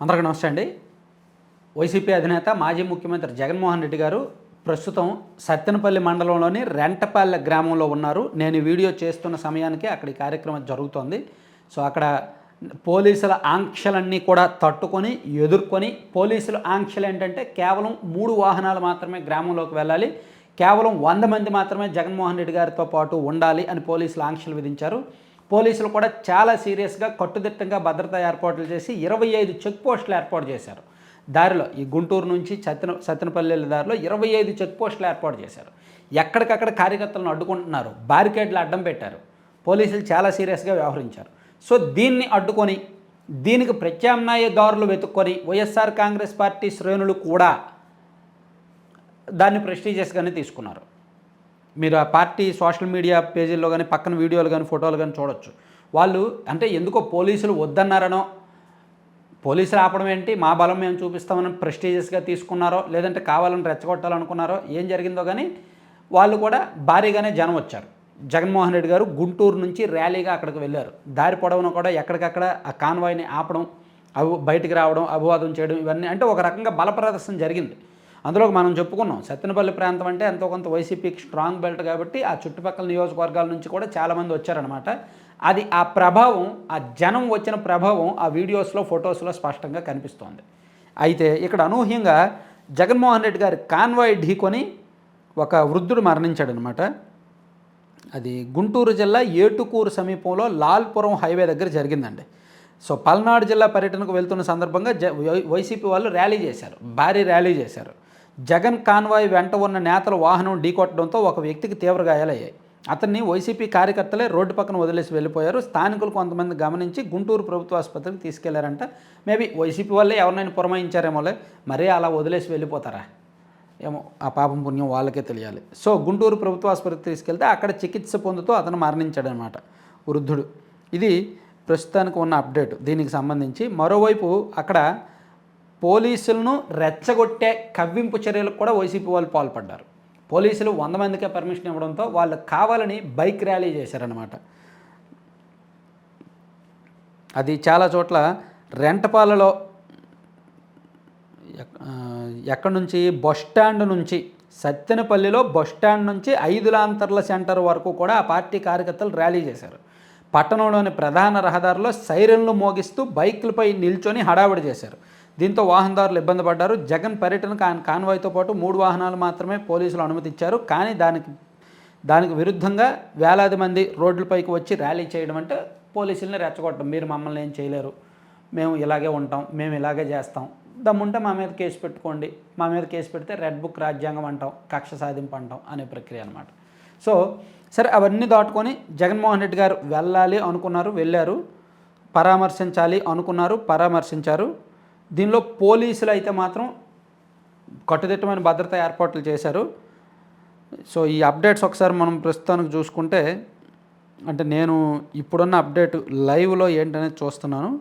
అందరికీ నమస్తే అండి. వైసీపీ అధినేత మాజీ ముఖ్యమంత్రి జగన్మోహన్ రెడ్డి గారు ప్రస్తుతం సత్తెనపల్లి మండలంలోని రెంటపల్లె గ్రామంలో ఉన్నారు. నేను వీడియో చేస్తున్న సమయానికి అక్కడ ఈ కార్యక్రమం జరుగుతోంది. సో అక్కడ పోలీసుల ఆంక్షలన్నీ కూడా తట్టుకొని ఎదుర్కొని పోలీసుల ఆంక్షలు ఏంటంటే కేవలం మూడు వాహనాలు మాత్రమే గ్రామంలోకి వెళ్ళాలి. కేవలం వంద మంది మాత్రమే జగన్మోహన్ రెడ్డి గారితో పాటు ఉండాలి అని పోలీసులు ఆంక్షలు విధించారు. పోలీసులు కూడా చాలా సీరియస్గా కట్టుదిట్టంగా భద్రతా ఏర్పాట్లు చేసి ఇరవై ఐదు చెక్ పోస్టులు ఏర్పాటు చేశారు. దారిలో ఈ గుంటూరు నుంచి సత్యన సత్తెనపల్లెల దారిలో ఇరవై ఐదు చెక్ పోస్టులు ఏర్పాటు చేశారు. ఎక్కడికక్కడ కార్యకర్తలను అడ్డుకుంటున్నారు బారికేడ్లు అడ్డం పెట్టారు. పోలీసులు చాలా సీరియస్గా వ్యవహరించారు. సో దీన్ని అడ్డుకొని దీనికి ప్రత్యామ్నాయ దారులు వెతుక్కొని వైఎస్ఆర్ కాంగ్రెస్ పార్టీ శ్రేణులు కూడా దాన్ని ప్రెస్టీజియస్గానే తీసుకున్నారు. మీరు ఆ పార్టీ సోషల్ మీడియా పేజీల్లో కానీ పక్కన వీడియోలు కానీ ఫోటోలు కానీ చూడొచ్చు. వాళ్ళు అంటే ఎందుకో పోలీసులు వద్దన్నారనో పోలీసులు ఆపడం ఏంటి? మా బలం మేము చూపిస్తామని ప్రెస్టీజియస్గా తీసుకున్నారో లేదంటే కావాలని రెచ్చగొట్టాలనుకున్నారో ఏం జరిగిందో కానీ వాళ్ళు కూడా భారీగానే జనం వచ్చారు. జగన్మోహన్ రెడ్డి గారు గుంటూరు నుంచి ర్యాలీగా అక్కడికి వెళ్ళారు. దారి పొడవున కూడా ఎక్కడికక్కడ ఆ కాన్వాయ్ని ఆపడం అవి బయటికి రావడం అభివాదం చేయడం ఇవన్నీ అంటే ఒక రకంగా బల ప్రదర్శన జరిగింది. అందులో మనం చెప్పుకున్నాం సత్తెనపల్లి ప్రాంతం అంటే ఎంతో కొంత వైసీపీకి స్ట్రాంగ్ బెల్ట్ కాబట్టి ఆ చుట్టుపక్కల నియోజకవర్గాల నుంచి కూడా చాలామంది వచ్చారనమాట అది ఆ ప్రభావం ఆ జనం వచ్చిన ప్రభావం ఆ వీడియోస్లో ఫొటోస్లో స్పష్టంగా కనిపిస్తోంది. అయితే ఇక్కడ అనూహ్యంగా జగన్మోహన్ రెడ్డి గారి కాన్వాయ్ ఢీకొని ఒక వృద్ధుడు మరణించాడనమాట అది గుంటూరు జిల్లా ఏటుకూరు సమీపంలో లాల్పురం హైవే దగ్గర జరిగిందండి. సో పల్నాడు జిల్లా పర్యటనకు వెళ్తున్న సందర్భంగా జ వైసీపీ వాళ్ళు ర్యాలీ చేశారు భారీ ర్యాలీ చేశారు. జగన్ కాన్వాయ్ వెంట ఉన్న నేతల వాహనం ఢీకొట్టడంతో ఒక వ్యక్తికి తీవ్ర గాయాలయ్యాయి. అతన్ని వైసీపీ కార్యకర్తలే రోడ్డు పక్కన వదిలేసి వెళ్ళిపోయారు. స్థానికులు కొంతమంది గమనించి గుంటూరు ప్రభుత్వ ఆసుపత్రికి తీసుకెళ్ళారంట. మేబీ వైసీపీ వాళ్ళే ఎవరినైనా పురమాయించారేమోలే. మరీ అలా వదిలేసి వెళ్ళిపోతారా? ఏమో ఆ పాపం పుణ్యం వాళ్ళకే తెలియాలి. సో గుంటూరు ప్రభుత్వ ఆసుపత్రికి తీసుకెళ్తే అక్కడ చికిత్స పొందుతూ అతను మరణించాడనమాట. వృద్ధుడు. ఇది ప్రస్తుతానికి ఉన్న అప్డేట్. దీనికి సంబంధించి మరోవైపు అక్కడ పోలీసులను రెచ్చగొట్టే కవ్వింపు చర్యలకు కూడా వైసీపీ వాళ్ళు పాల్పడ్డారు. పోలీసులు వంద మందికే పర్మిషన్ ఇవ్వడంతో వాళ్ళు కావాలని బైక్ ర్యాలీ చేశారనమాట అది చాలా చోట్ల రెంటపాలలో ఎక్కడి నుంచి? బస్ స్టాండ్ నుంచి. సత్తెనపల్లిలో బస్ స్టాండ్ నుంచి ఐదు లాంతర్ల సెంటర్ వరకు కూడా ఆ పార్టీ కార్యకర్తలు ర్యాలీ చేశారు. పట్టణంలోని ప్రధాన రహదారిలో సైరన్లు మోగిస్తూ బైకులపై నిల్చొని హడావిడి చేశారు. దీంతో వాహనదారులు ఇబ్బంది పడ్డారు. జగన్ పర్యటనకు ఆయన కాన్వాయ్తో పాటు మూడు వాహనాలు మాత్రమే పోలీసులు అనుమతిచ్చారు. కానీ దానికి దానికి విరుద్ధంగా వేలాది మంది రోడ్లపైకి వచ్చి ర్యాలీ చేయడం అంటే పోలీసుల్ని రెచ్చగొట్టడం. మీరు మమ్మల్ని ఏం చేయలేరు. మేము ఇలాగే ఉంటాం. మేము ఇలాగే చేస్తాం. దమ్ముంటే మా మీద కేసు పెట్టుకోండి. మా మీద కేసు పెడితే రెడ్ బుక్ రాజ్యాంగం అంటాం. కక్ష సాధింపు అంటాం అనే ప్రక్రియ అనమాట సో సరే అవన్నీ దాటుకొని జగన్మోహన్ రెడ్డి గారు వెళ్ళాలి అనుకున్నారు. వెళ్ళారు. పరామర్శించాలి అనుకున్నారు. పరామర్శించారు. దీనిలో పోలీసులు అయితే మాత్రం కట్టుదిట్టమైన భద్రతా ఏర్పాట్లు చేశారు. సో ఈ అప్డేట్స్ ఒకసారి మనం ప్రస్తుతానికి చూసుకుంటే అంటే నేను ఇప్పుడున్న అప్డేట్ లైవ్లో ఏంటనేది చూస్తున్నాను.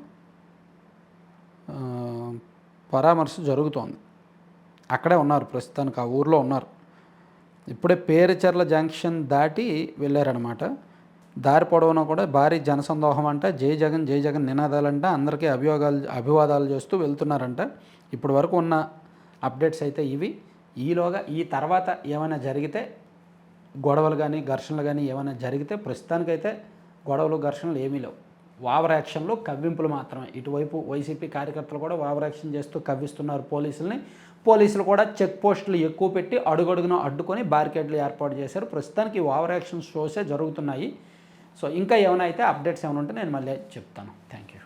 పరామర్శ జరుగుతోంది. అక్కడే ఉన్నారు ప్రస్తుతానికి ఆ ఊర్లో ఉన్నారు. ఇప్పుడే పేరుచెర్ల జంక్షన్ దాటి వెళ్ళారనమాట దారి పొడవునా కూడా భారీ జనసందోహం అంట. జై జగన్ జై జగన్ నినాదాలంట. అందరికీ అభియోగాలు అభివాదాలు చేస్తూ వెళ్తున్నారంట. ఇప్పటి వరకు ఉన్న అప్డేట్స్ అయితే ఇవి. ఈలోగా ఈ తర్వాత ఏమైనా జరిగితే గొడవలు కానీ ఘర్షణలు కానీ ఏమైనా జరిగితే ప్రస్తుతానికైతే గొడవలు ఘర్షణలు ఏమీ లేవు. ఓవర్ యాక్షన్లు కవ్వింపులు మాత్రమే. ఇటువైపు వైసీపీ కార్యకర్తలు కూడా ఓవర్ యాక్షన్ చేస్తూ కవ్విస్తున్నారు పోలీసుల్ని. పోలీసులు కూడా చెక్ పోస్టులు ఎక్కువ పెట్టి అడుగడుగున అడ్డుకొని బారికేడ్లు ఏర్పాటు చేశారు. ప్రస్తుతానికి ఈ ఓవర్ యాక్షన్ షోసే జరుగుతున్నాయి. సో ఇంకా ఏమైనా అయితే అప్డేట్స్ ఏమైనా ఉంటే నేను మళ్ళీ చెప్తాను. Thank you.